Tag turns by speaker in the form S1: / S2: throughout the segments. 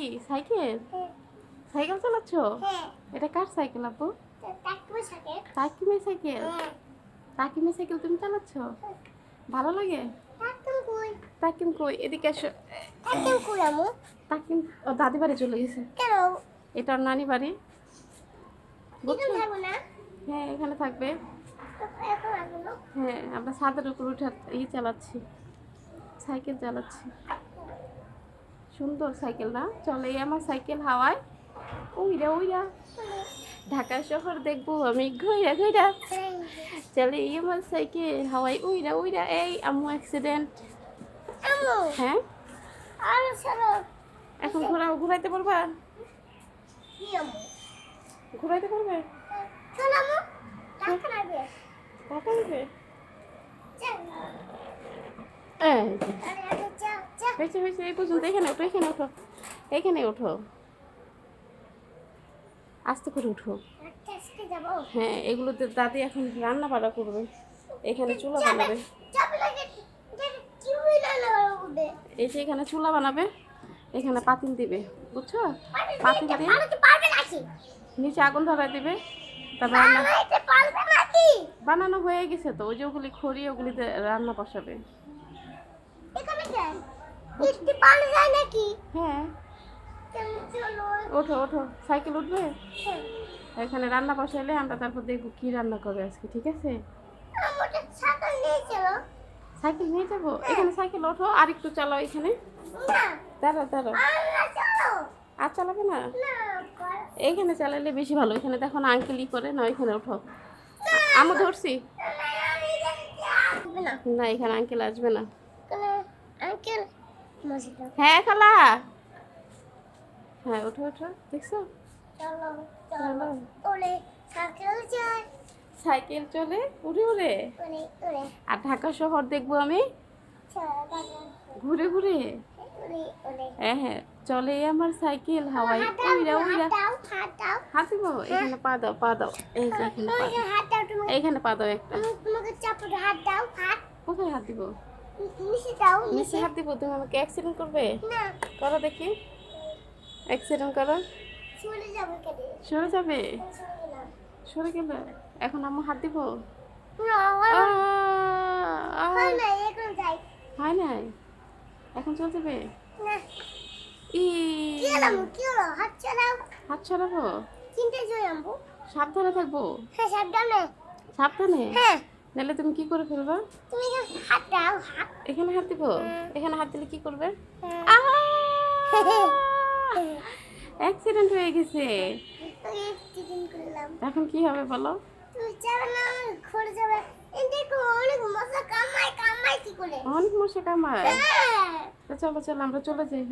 S1: কি cycle? Cycle চালাচ্ছ? এটা কার cycle আপু?
S2: সাথে
S1: সাইকেল? তাকিমের সাইকেল তুমি চালাচ্ছ? ভালো লাগে? তাকিম কই? এদিকে এসো।
S2: কাকুর কই আমু
S1: তাকিম, ও দাদি বাড়ি চলে গেছে।
S2: কেন
S1: এটা ওর নানি বাড়ি। বুঝছ? হ্যাঁ এখানে থাকবে। হ্যাঁ আমরা ছাদের উপর উঠে ই চালাচ্ছি। সাইকেল চালাচ্ছি। সুন্দর সাইকেল না? চলে আমার সাইকেল হাওয়ায়। উইরা উইরা ঢাকা শহর দেখব আমি ঘুইরা ঘুইরা। চলে আমার সাইকেল হাওয়াই উইরা উইরা এই আম্মু অ্যাক্সিডেন্ট হ্যাঁ?
S2: আর
S1: এখন ঘোরাও ঘুরাইতে পারবা? ঘুরাইতে পারবে?
S2: টাকা লাগবে
S1: হয়েছে হয়েছে এই পর্যন্ত। এখানে ওঠো এখানে ওঠো। এখানে ওঠো। আস্তে করে উঠো হ্যাঁ এগুলোতে দাদি এখন রান্না বাড়া করবে। এখানে চুলা বানাবে। এই যে এখানে চুলা বানাবে এখানে পাতিল দিবে বুঝছ? পাতিল দিয়ে নিচে আগুন ধরায় দিবে। তারপর বানানো হয়ে গেছে তো ওই যে ওগুলি খড়ি ওগুলিতে রান্না বসাবে।
S2: একটু পানি যায় নাকি?
S1: হ্যাঁ। ওঠো ওঠো। সাইকেল উঠবে?
S2: হ্যাঁ।
S1: এখানে রান্না বসাইলে আমরা তারপর দেখব কি রান্না করে আজকে ঠিক আছে?
S2: সাইকেল নিয়ে
S1: যাব? এখানে সাইকেল ওঠো আর একটু চালাও এখানে। দাঁড়াও দাঁড়াও। আর চালাবে না? এইখানে চালালে বেশি ভালো। এখানে দেখো না আঙ্কেলই করে না এখানে ওঠো। আমি ধরছি।
S2: না,
S1: এখানে আঙ্কেল আসবে না।
S2: আঙ্কেল
S1: হ্যাঁ খালা। হ্যাঁ ওঠো ওঠো দেখছ?
S2: সাইকেল
S1: চলে। উড়ে উড়ে। আর ঢাকা শহর দেখব আমি? ঘুরে ঘুরে? হ্যাঁ হ্যাঁ চলে আমার সাইকেল হাওয়াই উইরা উইরা
S2: হাত
S1: দিব? এখানে পা দাও পা দাও। এই যে এখানে পা
S2: দাও। তুমি
S1: এইখানে পা একটা।
S2: দাও
S1: কোথায় হাত দিব?
S2: নিচে দাও
S1: নিচে হাত দিব তুমি আমাকে অ্যাক্সিডেন্ট করবে?
S2: না।
S1: করো দেখি। অ্যাক্সিডেন্ট করো।
S2: চলে যাবে
S1: সরে যাবে? সরে গেলে? এখন আমার হাত দিব?
S2: হয়
S1: নাই এখন চলে যাবে?
S2: হাত
S1: ছড়াবো? সাবধানে থাকব?
S2: হ্যাঁ সাবধানে।
S1: সাবধানে?
S2: হ্যাঁ।
S1: নাহলে তুমি কি করে ফেলবা?
S2: তুমি এখানে হাত দাও হাত
S1: এখানে হাত দিব? এখানে হাত দিলে কি করবে। অ্যাক্সিডেন্ট হয়ে গেছে। এখন কি হবে বলো?
S2: অনেক মশা
S1: কামায়। চলো চলো আমরা চলে যাই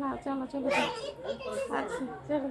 S1: না চলো চলো। আচ্ছা চলো।